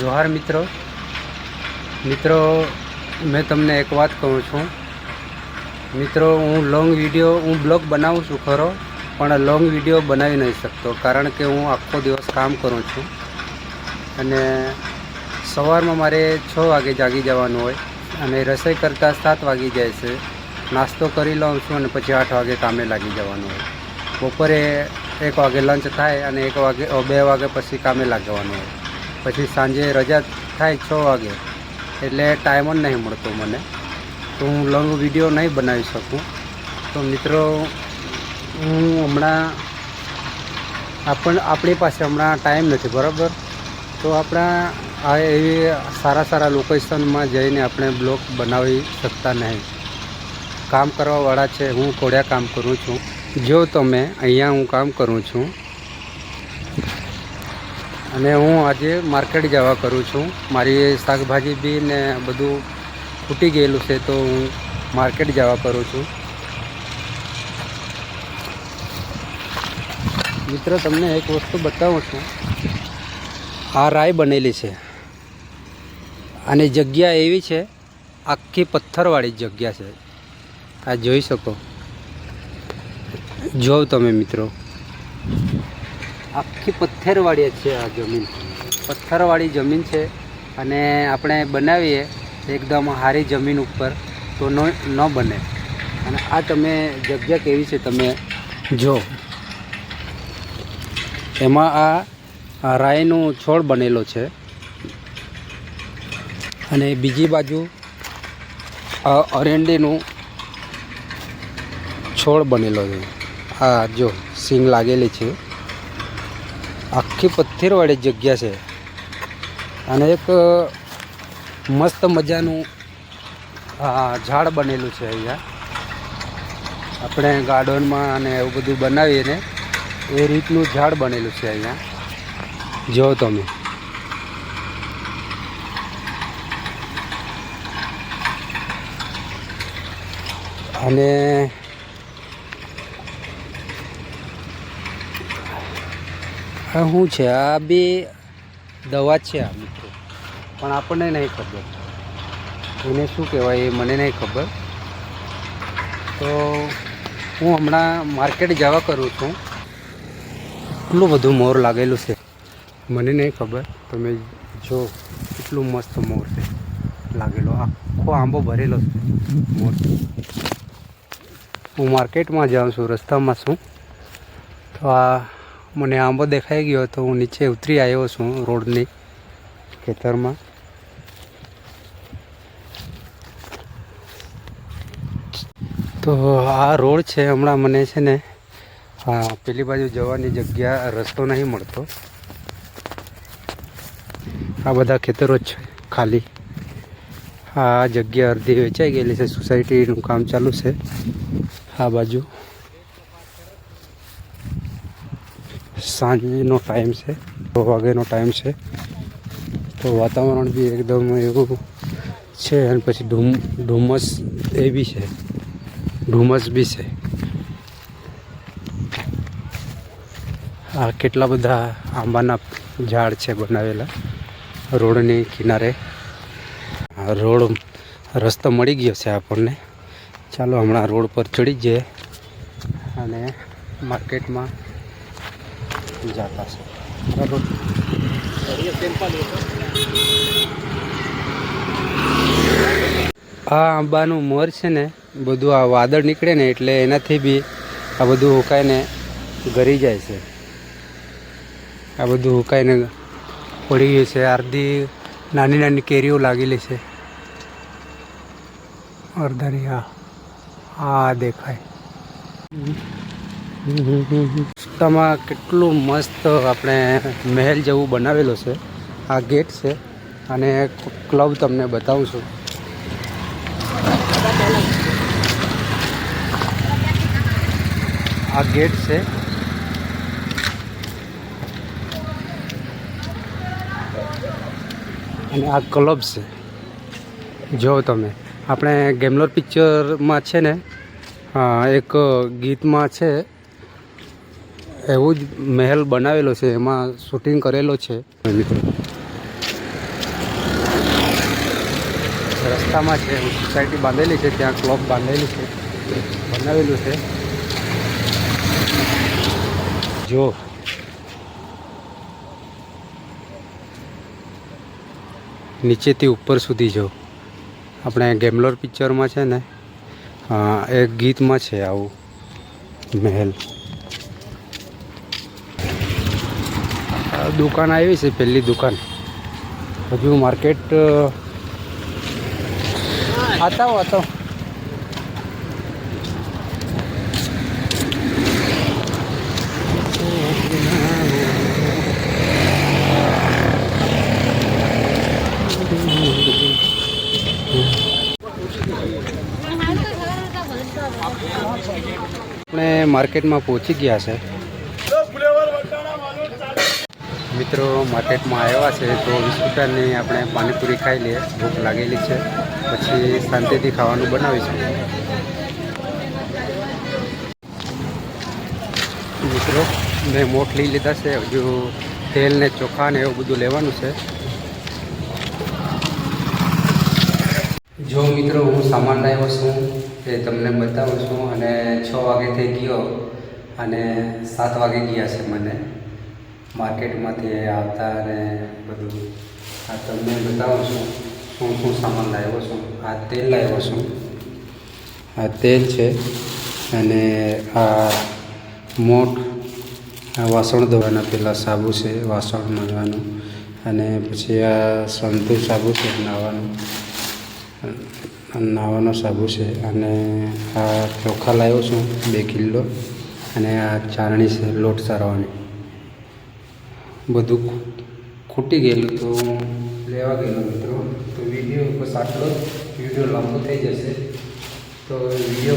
જોહાર મિત્રો. મિત્રો, મેં તમને એક વાત કહું છું. મિત્રો, હું લોંગ વીડિયો હું બ્લોગ બનાવું છું ખરો, પણ લોંગ વીડિયો બનાવી નહીં શકતો, કારણ કે હું આખો દિવસ કામ કરું છું. અને સવારમાં મારે છ વાગે જાગી જવાનું હોય અને રસોઈ કરતાં સાત વાગી જાય છે. નાસ્તો કરી લઉં છું અને પછી આઠ વાગે કામે લાગી જવાનું હોય. બપોરે એક વાગે લંચ થાય અને એક વાગે બે વાગે પછી કામે લાગવાનું હોય. પછી સાંજે રજા થાય છ વાગે, એટલે ટાઈમ જ નહીં મળતો મને. તો હું લોંગ વીડિયો નહીં બનાવી શકું. તો મિત્રો, હું હમણાં આપણ, આપણી પાસે હમણાં ટાઈમ નથી, બરાબર? તો આપણા આ એવી સારા સારા લોકેશનમાં જઈને આપણે બ્લોગ બનાવી શકતા નહીં. કામ કરવાવાળા છે, હું કોડિયા કામ કરું છું. જો તમે અહીંયા હું કામ કરું છું અને હું આજે માર્કેટ જવા કરું છું. મારી શાકભાજી બી ને બધું ખૂટી ગયેલું છે તો હું માર્કેટ જવા કરું છું. મિત્રો, તમને એક વસ્તુ બતાવું છું. આ રાય બનેલી છે. અને જગ્યા એવી છે, આખી પથ્થરવાળી જગ્યા છે. આ જોઈ શકો. જો તમે મિત્રો. આખી પથ્થરવાળી છે આ જમીન. પથ્થરવાળી જમીન છે અને આપણે બનાવીએ એકદમ સારી જમીન ઉપર તો ન ન બને. અને આ તમે જગ્યા કેવી છે તમે જો. એમાં આ રાઈનો છોડ બનેલો છે. અને બીજી બાજુ આ અરેંડીનું છોડ બનેલો છે. આ જો, સિંગ લાગેલી છે. આખી પથ્થરવાળી જગ્યા છે. અને એક મસ્ત મજાનું ઝાડ બનેલું છે અહીંયા. આપણે ગાર્ડનમાં અને એવું બધું બનાવીને એ રીતનું ઝાડ બનેલું છે અહીંયા. જો તમે. અને આ શું છે. આ બી દવા છે આ મિત્રો. પણ આપણને નહીં ખબર. એને શું કહેવાય એ મને નહીં ખબર. તો હું હમણાં માર્કેટ જવા કરું છું. એટલું બધું મોર લાગેલું છે. મને નહીં ખબર. તમે જો, કેટલું મસ્ત મોર છે. લાગેલો. આખો આંબો ભરેલો છે મોર. હું માર્કેટમાં જાઉં છું, રસ્તામાં છું. તો આ મને આંબો દેખાઈ ગયો તો હું નીચે ઉતરી આવ્યો છું રોડની ખેતરમાં. તો આ રોડ છે, હમણાં મને છે ને પેલી બાજુ જવાની જગ્યા રસ્તો નહીં મળતો. આ બધા ખેતરો જ છે, ખાલી. આ જગ્યા અડધી વેચાઈ ગયેલી છે, સોસાયટીનું કામ ચાલુ છે, આ બાજુ. સાંજનો ટાઈમ છે, છ વાગ્યાનો ટાઈમ છે. તો વાતાવરણ બી એકદમ એવું છે અને પછી ધૂમ, ધુમ્મસ એ બી છે. ધુમ્મસ બી છે. આ કેટલા બધા આંબાના ઝાડ છે બનાવેલા રોડની કિનારે. રોડ રસ્તો મળી ગયો છે આપણને. ચાલો હમણાં રોડ પર ચડી જઈએ અને માર્કેટમાં જાતા છે. બરાબર? આ આંબાનું મોર છે ને, બધું આ વાદળ નીકળે ને એટલે એનાથી બી આ બધું હુકાઈને ગરી જાય છે. આ બધું હુકાઈને પડી ગયું છે. અડધી નાની નાની કેરીઓ લાગેલી છે. અર્ધાની આ આ દેખાય. રસ્તામાં કેટલું મસ્ત આપણે મહેલ જેવું બનાવેલો છે. આ ગેટ છે અને ક્લબ તમને બતાવું છું. આ ગેટ છે. અને આ ક્લબ છે. જો તમે, આપણે ગેમલોર પિક્ચરમાં છે ને એક ગીતમાં છે એવું જ મહેલ બનાવેલો છે, એમાં શૂટિંગ કરેલો છે. મિત્રો રસ્તામાં છે સોસાયટી બાંધેલી છે, ત્યાં ક્લોક બાંધેલી છે, બનાવેલું છે. જો. નીચેથી ઉપર સુધી જો. આપણે ગેમલોર પિક્ચરમાં છે ને એ ગીતમાં છે આવું મહેલ. દુકાન આવી છે પહેલી દુકાન. હજુ માર્કેટ આતા આતા. આપણે માર્કેટમાં પહોંચી ગયા છે. મિત્રો માર્કેટમાં આવ્યા છે તો વીસ આપણે પાણીપુરી ખાઈ લઈએ. ભૂખ લાગેલી છે. પછી શાંતિથી ખાવાનું બનાવીશું. મિત્રો, મેં મોઠ લઈ લીધા છે. હજુ તેલ ને ચોખા ને એવું બધું લેવાનું છે. જો મિત્રો, હું સામાન લાવ્યો છું એ તમને બતાવું છું અને છ વાગે થઈ ગયો અને સાત વાગે ગયા છે મને. માર્કેટમાંથી આવતા અને બધું. આ તમને બતાવું છું, શું શું સામાન લાવ્યો છું. આ તેલ લાવ્યો છું. આ તેલ છે અને આ મોટ આ વાસણ ધોવાના પહેલાં સાબુ છે, વાસણ માંજવાનું અને પછી આ સંતુર સાબુ છે, નાવાનું. નાવાનો સાબુ છે અને આ ચોખા લાવ્યો છું બે કિલો અને આ ચારણી છે, લોટ સારવાની. બધું ખૂટી ગયેલું તો લેવા ગયેલો મિત્રો. તો વીડિયો બસ આટલો વીડિયો લાંબો થઈ જશે. તો વીડિયો